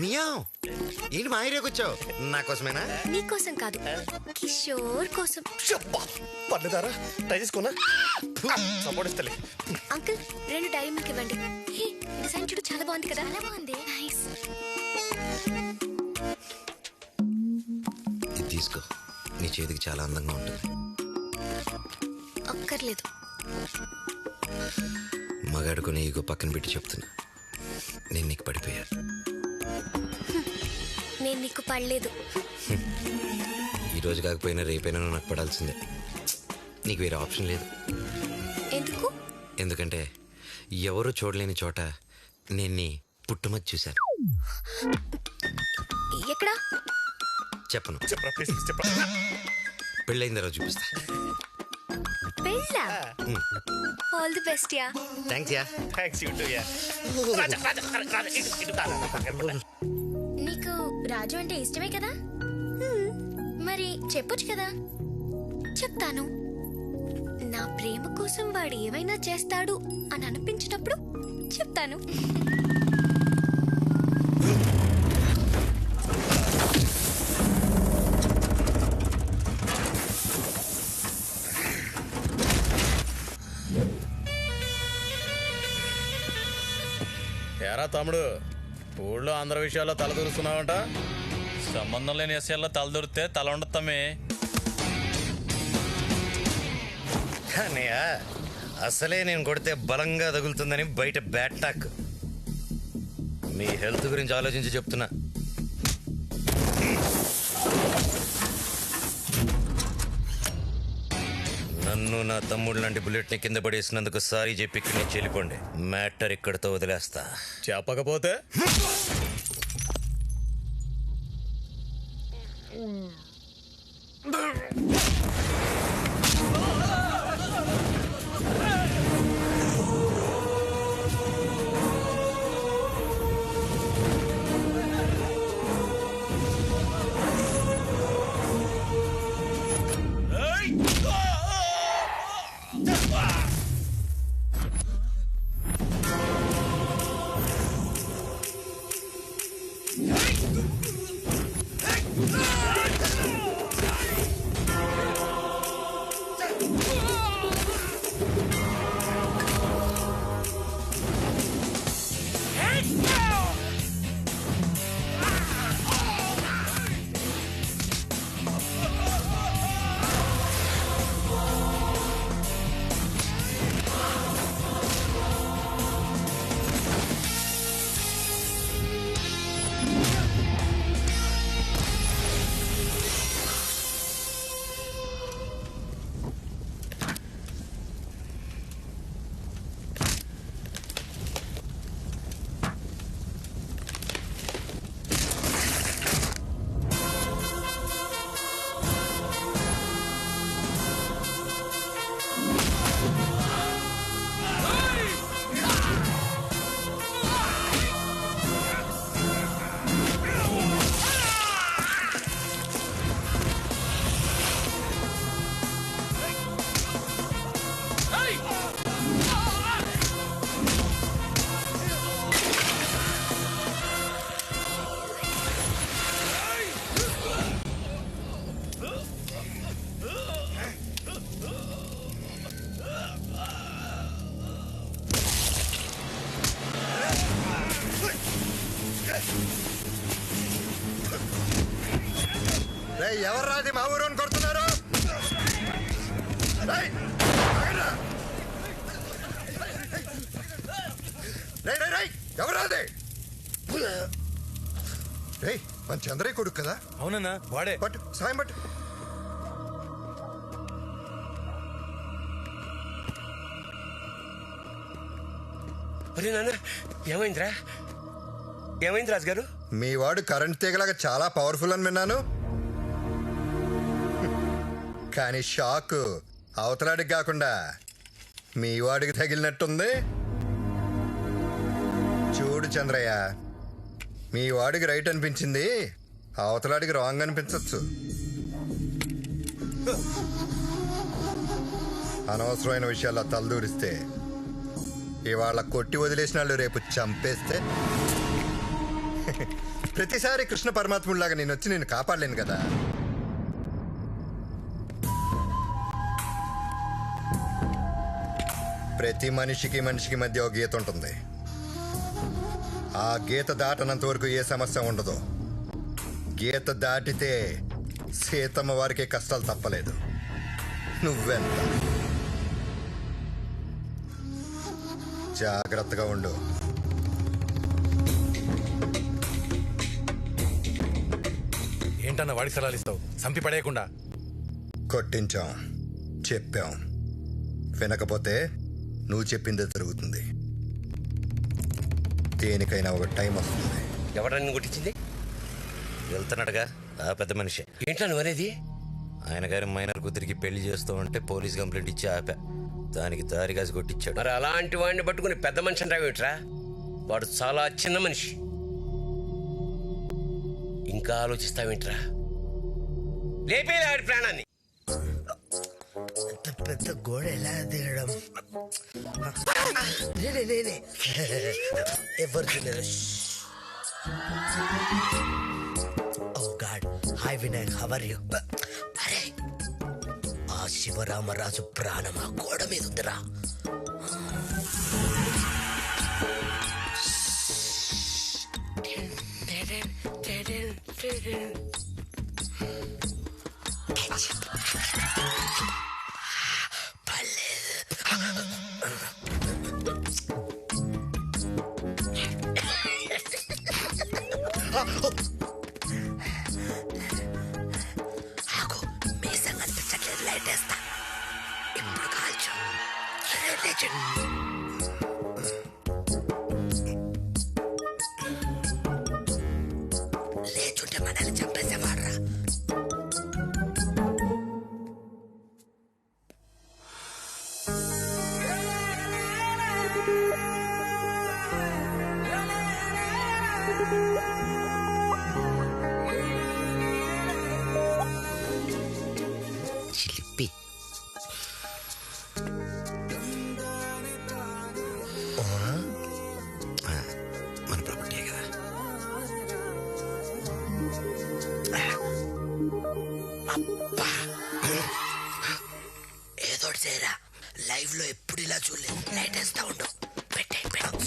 Meow. ఏంటి మా ఏరియాకి వచ్చావు? నా కోసమేనా? నీకోసం కాదు. కిషోర్ కోసం. పర్లేదారా ట్రై చేసుకోనా? సపోర్ట్ ఇస్తలే. అంకుల్ రెండు డైరీ మిల్క్ ఇవ్వండి డిజైన్ చూడు చాలా బాగుంది కదా. చాలా బాగుంది. నైస్. ఇది తీసుకో. నీ చేతికి చాలా అందంగా ఉంటుంది. అక్కర్లేదు. మగాడుకుని ఈగో పక్కన పెట్టి చెప్తున్నా. నేను నీకు పడిపోయా నేను నీకు పడలేదు. ఈ రోజు కాకపోయినా రేపైనా నువ్వు నాకు పడాల్సిందే. నీకు వేరే ఆప్షన్ లేదు. ఎందుకు? ఎందుకంటే ఎవరు చూడలేని చోట నేను నీ పుట్టుమతి చూశాను. ఎక్కడా? చెప్పను. పెళ్ళైన తర్వాత చూపిస్తా. పెళ్ళా? All the best ya. Thanks ya. Thank you ya. Raja Raja Raja ఇటు ఇటు దా, దా, దా, దా. నీకు రాజు అంటే ఇష్టమే కదా? మరి చెప్పొచ్చు కదా? చెప్తాను. నా ప్రేమ కోసం వాడు ఏమైనా చేస్తాడు అని అనిపించినప్పుడు చెప్తాను. ఏరా తమ్ముడు ఊళ్ళో అందరి విషయాల్లో తల దూరుస్తున్నావంట? సంబంధం లేని విషయాల్లో తల దొరికితే తల ఉండతామే కానీ అసలే నేను కొడితే బలంగా తగులుతుందని బయట బ్యాట్ టాక్. మీ హెల్త్ గురించి ఆలోచించి చెప్తున్నా. నన్ను నా తమ్ముడు లాంటి బుల్లెట్ని కింద పడేసినందుకు సారీ చెప్పి ఇక్కడి నుంచి వెళ్ళిపోండి. మ్యాటర్ ఇక్కడితో వదిలేస్తా. చెప్పకపోతే? ఎవరు రాది? మా ఊరు కొడుతున్నారు? ఎవరు రాది? రేయ్ మన చంద్రయ్య కొడుకు కదా? అవునన్నా వాడే. పట్టు సాయం పట్టు. ఒరే నాన్న ఏమైందిరా? ఏమైంది రాజుగారు? మీ వాడు కరెంట్ తీగలాగా చాలా పవర్ఫుల్ అని విన్నాను. కానీ షాక్. అవతలాడికి కాకుండా మీ వాడికి తగిలినట్టుంది. చూడు చంద్రయ్య మీ వాడికి రైట్ అనిపించింది. అవతలాడికి రాంగ్ అనిపించవచ్చు అనవసరమైన విషయాల్లో తలదూరిస్తే ఇవాళ కొట్టి వదిలేసిన వాళ్ళు రేపు చంపేస్తే. ప్రతిసారి కృష్ణ పరమాత్ముడిలాగా నేను వచ్చి నేను కాపాడలేను కదా. ప్రతి మనిషికి మనిషికి మధ్య ఒక గీత ఉంటుంది. ఆ గీత దాటనంత వరకు ఏ సమస్య ఉండదు. గీత దాటితే సీతమ్మ వారికి కష్టాలు తప్పలేదు. నువ్వెంత? జాగ్రత్తగా ఉండు. ఏంటన్న వాడికి సలాలు ఇస్తావు? సంపి పడేయకుండా. కొట్టించాం. చెప్పాం. వినకపోతే నువ్వు చెప్పిందే జరుగుతుంది. దేనికైనా ఒక టైం వస్తుంది. ఎవడని కొట్టించింది? వెళ్తున్నాడుగా ఆ పెద్ద మనిషి. ఏంటా నువ్వు అనేది? ఆయన గారి మైనర్ కూతురికి పెళ్ళి చేస్తూ ఉంటే పోలీస్ కంప్లైంట్ ఇచ్చి ఆపా. దానికి దారి కాసి కొట్టించాడు. మరి అలాంటి వాడిని పట్టుకుని పెద్ద మనిషి అంటావేమిట్రా వాడు చాలా చిన్న మనిషి. ఇంకా ఆలోచిస్తావేంట్రా? లేపేలే వాడి ప్రాణాన్ని. అంత పెద్ద గోడ ఎలా దిగడం నేనే నేనే ఎవరు తినరు? ఓ god. Hi Vinayak how are you? అరే ఆ శివరామరాజు ప్రాణం ఆ గోడ మీద ఉందిరా. Didn't, didn't, didn't. in Bracalcio. Legend. ఏదో చేయరా? లైవ్లో ఎప్పుడు ఇలా చూడలేదు. నైట్ వేస్తా ఉండు పెట్టే పెట్టు